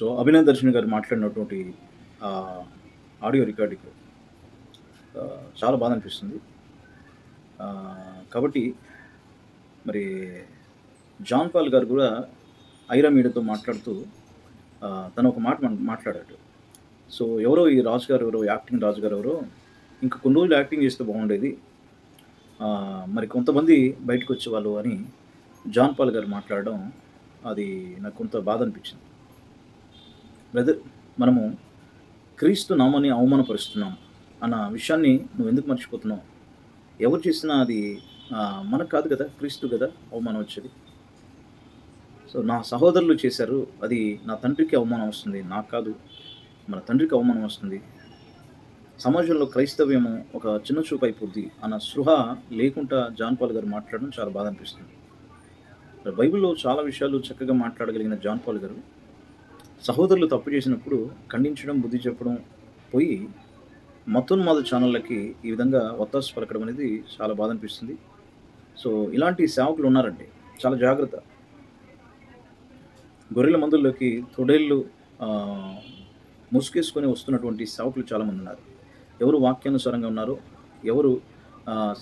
So Abhinav Darshan గారు మాట్లాడినటువంటి audio recording చాలా బాధ అనిపిస్తుంది. కాబట్టి మరి జాన్ పాల్ గారు కూడా ఐరా మీడియాతో మాట్లాడుతూ తను ఒక మాట మాట్లాడాడు. సో ఎవరో ఈ రాజు గారు ఎవరో యాక్టింగ్ రాజు గారు ఎవరో ఇంకా కొన్ని రోజులు యాక్టింగ్ చేస్తే బాగుండేది. మరి కొంతమంది బయటకు వచ్చేవాళ్ళు అని జాన్ పాల్ గారు మాట్లాడడం అది నాకు కొంత బాధ అనిపించింది. బ్రదర్ మనము క్రీస్తు నామని అవమానపరుస్తున్నాం అన్న విషయాన్ని నువ్వు ఎందుకు మర్చిపోతున్నావు? ఎవరు చేసినా అది మనకు కాదు కదా క్రీస్తు కదా అవమానం వచ్చేది. సో నా సహోదరులు చేశారు అది నా తండ్రికి అవమానం వస్తుంది నాకు కాదు మన తండ్రికి అవమానం వస్తుంది. సమాజంలో క్రైస్తవ్యము ఒక చిన్న చూపు అయిపోద్ది అన్న సృహ లేకుండా జాన్ పాల్ గారు మాట్లాడడం చాలా బాధ అనిపిస్తుంది. బైబిల్లో చాలా విషయాలు చక్కగా మాట్లాడగలిగిన జాన్ పాల్ గారు. సహోదరులు తప్పు చేసినప్పుడు ఖండించడం బుద్ధి చెప్పడం పోయి మతోన్మాద ఛానళ్ళకి ఈ విధంగా ఒత్తాసు పలకడం అనేది చాలా బాధ అనిపిస్తుంది సో ఇలాంటి సేవకులు ఉన్నారండి. చాలా జాగ్రత్త. గొర్రెల మందుల్లోకి తొడేళ్ళు ముసుకేసుకొని వస్తున్నటువంటి సేవకులు చాలామంది ఉన్నారు. ఎవరు వాక్యానుసారంగా ఉన్నారు ఎవరు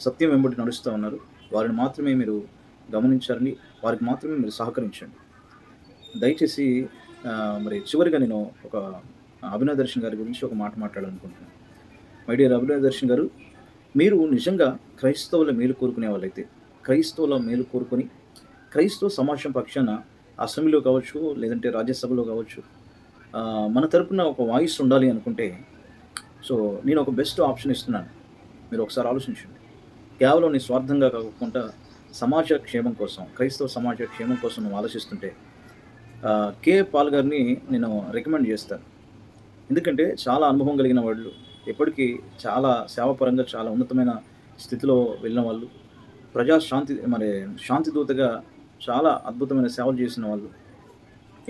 సత్యం వెంబడి నడుస్తూ ఉన్నారు వారిని మాత్రమే మీరు గమనించాలని వారికి మాత్రమే మీరు సహకరించండి. దయచేసి మరి చివరిగా నేను ఒక అభినవ్ దర్శన్ గారి గురించి ఒక మాట మాట్లాడాలనుకుంటున్నాను. మై డియర్ అభినవ్ దర్శన్ గారు మీరు నిజంగా క్రైస్తవుల మేలు కోరుకునే వాళ్ళైతే క్రైస్తవుల మేలు కోరుకొని క్రైస్తవ సమాజం పక్షాన అసెంబ్లీలో కావచ్చు లేదంటే రాజ్యసభలో కావచ్చు మన తరపున ఒక వాయిస్ ఉండాలి అనుకుంటే సో నేను ఒక బెస్ట్ ఆప్షన్ ఇస్తున్నాను. మీరు ఒకసారి ఆలోచించండి. కేవలం నీ స్వార్థంగా కాకుండా సమాజ క్షేమం కోసం క్రైస్తవ సమాజ క్షేమం కోసం నువ్వు ఆలోచిస్తుంటే కే పాల్ గారిని నేను రికమెండ్ చేస్తాను. ఎందుకంటే చాలా అనుభవం కలిగిన వాళ్ళు ఎప్పటికీ చాలా సేవాపరంగా చాలా ఉన్నతమైన స్థితిలో వెళ్ళిన వాళ్ళు ప్రజా శాంతి మరి శాంతి దూతగా చాలా అద్భుతమైన సేవలు చేసిన వాళ్ళు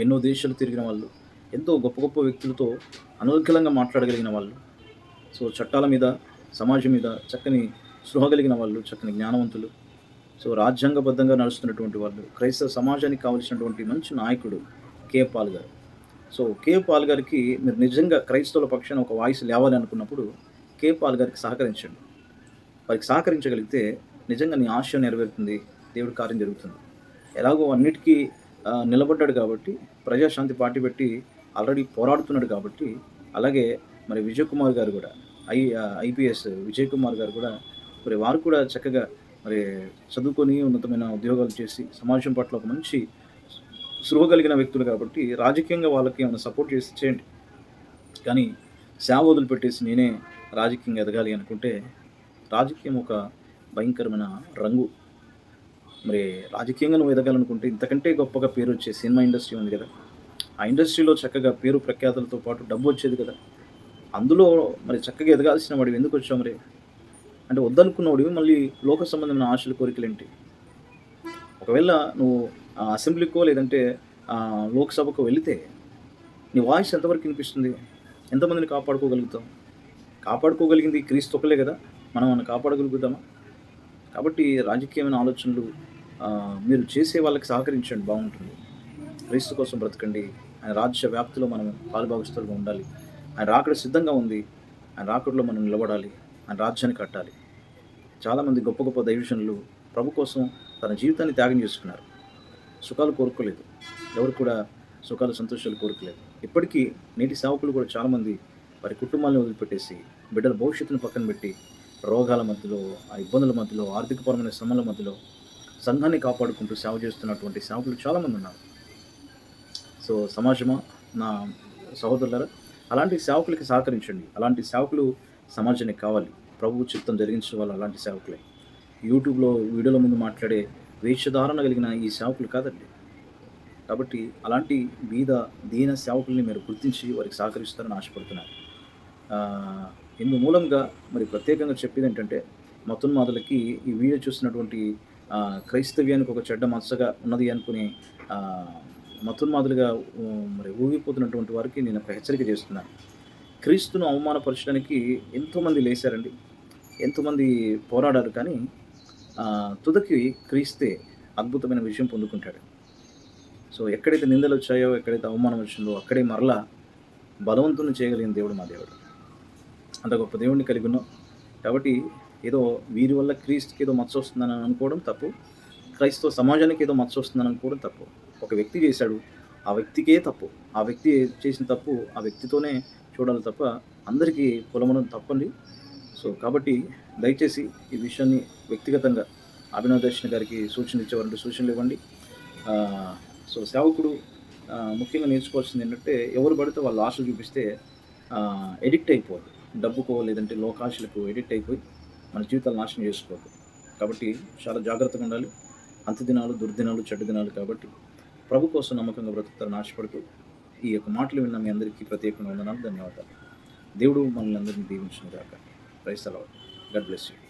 ఎన్నో దేశాలు తిరిగిన వాళ్ళు ఎంతో గొప్ప గొప్ప వ్యక్తులతో అనుకూలంగా మాట్లాడగలిగిన వాళ్ళు సో చట్టాల మీద సమాజం మీద చక్కని స్పృహ కలిగిన వాళ్ళు చక్కని జ్ఞానవంతులు. సో రాజ్యాంగబద్ధంగా నడుస్తున్నటువంటి వాళ్ళు క్రైస్తవ సమాజానికి కావలసినటువంటి మంచి నాయకుడు K Paul garu. So K Paul గారికి మీరు నిజంగా క్రైస్తవుల పక్షాన ఒక వాయిస్ లేవాలి అనుకున్నప్పుడు కే పాల్ గారికి సహకరించండి. వారికి సహకరించగలిగితే నిజంగా నీ ఆశయం నెరవేరుతుంది దేవుడి కార్యం జరుగుతుంది. ఎలాగో అన్నిటికీ నిలబడ్డాడు కాబట్టి ప్రజాశాంతి పార్టీ పెట్టి ఆల్రెడీ పోరాడుతున్నాడు కాబట్టి అలాగే మరి విజయ్ కుమార్ గారు కూడా ఐ ఐపీఎస్ విజయ్ కుమార్ గారు కూడా మరి వారు కూడా చక్కగా మరి చదువుకొని ఉన్నతమైన ఉద్యోగాలు చేసి సమాజం పట్ల ఒక మంచి సృహ కలిగిన వ్యక్తులు కాబట్టి రాజకీయంగా వాళ్ళకి ఏమైనా సపోర్ట్ చేసి చేయండి. కానీ సేవ వదిలిపెట్టేసి నేనే రాజకీయంగా ఎదగాలి అనుకుంటే రాజకీయం ఒక భయంకరమైన రంగు. మరి రాజకీయంగా నువ్వు ఎదగాలనుకుంటే ఇంతకంటే గొప్పగా పేరు వచ్చే సినిమా ఇండస్ట్రీ ఉంది కదా. ఆ ఇండస్ట్రీలో చక్కగా పేరు ప్రఖ్యాతులతో పాటు డబ్బు వచ్చేది కదా. అందులో మరి చక్కగా ఎదగాల్సిన వాడివి ఎందుకు వచ్చావు మరి? అంటే వద్దనుకున్నవాడివి మళ్ళీ లోక సంబంధమైన ఆశలు కోరికలు ఏంటి? ఒకవేళ నువ్వు అసెంబ్లీకో లేదంటే లోక్సభకు లోక్సభకో వెళితే నీ వాయిస్ ఎంతవరకు వినిపిస్తుంది? ఎంతమందిని కాపాడుకోగలుగుతాం కాపాడుకోగలిగింది క్రీస్తు ఒకలే కదా మనం మనం కాపాడగలుగుతామా? కాబట్టి రాజకీయమైన ఆలోచనలు మీరు చేసే వాళ్ళకి సహకరించండి బాగుంటుంది. క్రీస్తు కోసం బ్రతకండి. ఆయన రాజ్య వ్యాప్తిలో మనం పాలుభాగస్తులుగా ఉండాలి. ఆయన రాకడ సిద్ధంగా ఉంది. ఆయన రాకడలో మనం నిలబడాలి. ఆయన రాజ్యాన్ని కట్టాలి. చాలామంది గొప్ప గొప్ప దైవజనులు ప్రభు కోసం తన జీవితాన్ని త్యాగం చేసుకున్నారు. సుఖాలు కోరుకోలేదు. ఎవరు కూడా సుఖాలు సంతోషాలు కోరుకోలేదు. ఇప్పటికీ నేటి సేవకులు కూడా చాలామంది వారి కుటుంబాలను వదిలిపెట్టేసి బిడ్డల భవిష్యత్తును పక్కన పెట్టి రోగాల మధ్యలో ఆ ఇబ్బందుల మధ్యలో ఆర్థికపరమైన శ్రమల మధ్యలో సంఘాన్ని కాపాడుకుంటూ సేవ చేస్తున్నటువంటి సేవకులు చాలామంది ఉన్నారు. సో సమాజమా? నా సహోదరులరా అలాంటి సేవకులకి సహకరించండి. అలాంటి సేవకులు సమాజానికి కావాలి. ప్రభు చిత్తం జరిగించే వాళ్ళు అలాంటి సేవకులే. యూట్యూబ్లో వీడియోల ముందు మాట్లాడే వేషధారణ కలిగిన ఈ సేవకులు కాదండి. కాబట్టి అలాంటి బీద దీన సేవకుల్ని మీరు గుర్తించి వారికి సహకరిస్తారని ఆశపడుతున్నాను. ఇందు మూలంగా మరి ప్రత్యేకంగా చెప్పేది ఏంటంటే మతున్మాదులకి ఈ వీడియో చూసినటువంటి క్రైస్తవ్యానికి ఒక చెడ్డ మచ్చగా ఉన్నది అనుకుని మతున్మాదులుగా మరి ఊగిపోతున్నటువంటి వారికి నేను ఒక హెచ్చరిక చేస్తున్నాను. క్రీస్తును అవమానపరచడానికి ఎంతోమంది లేచారండి. ఎంతోమంది పోరాడారు కానీ తుదకి క్రీస్తే అద్భుతమైన విజయం పొందుకుంటాడు. సో ఎక్కడైతే నిందలు వచ్చాయో ఎక్కడైతే అవమానం వచ్చిందో అక్కడే మరలా బలవంతుని చేయగలిగిన దేవుడు మా దేవుడు. అంత గొప్ప దేవుడిని కలిగి ఉన్నాం కాబట్టి ఏదో వీరి వల్ల క్రీస్తుకి ఏదో మచ్చ వస్తుందని అనుకోవడం తప్పు. క్రైస్తవ సమాజానికి ఏదో మచ్చ వస్తుందని అనుకోవడం తప్పు. ఒక వ్యక్తి చేశాడు ఆ వ్యక్తికే తప్పు. ఆ వ్యక్తి చేసిన తప్పు ఆ వ్యక్తితోనే చూడాలి తప్ప అందరికీ పొలమడం తప్పండి. సో కాబట్టి దయచేసి ఈ విషయాన్ని వ్యక్తిగతంగా అభినవ్ దర్శన గారికి సూచనలు ఇచ్చేవారంటే సూచనలు ఇవ్వండి. సో సేవకుడు ముఖ్యంగా నేర్చుకోవాల్సింది ఏంటంటే ఎవరు పడితే వాళ్ళు ఆశలు చూపిస్తే ఎడిక్ట్ అయిపోదు డబ్బుకో లేదంటే లోకాశలకు ఎడిక్ట్ అయిపోయి మన జీవితాలు నాశనం చేసుకోవద్దు కాబట్టి చాలా జాగ్రత్తగా ఉండాలి. అంత్యదినాలు దుర్దినాలు చెడ్డ దినాలు కాబట్టి ప్రభు కోసం నమ్మకంగా బ్రతుకుతారు నాశపడుతూ ఈ యొక్క మాటలు విన్న మీ అందరికీ ప్రత్యేకంగా వందనాలు ధన్యవాదాలు. దేవుడు మనల్ని అందరినీ దీవించిన కాక ప్రైస్ అలవాటు గడ్ బ్లెస్ యూ.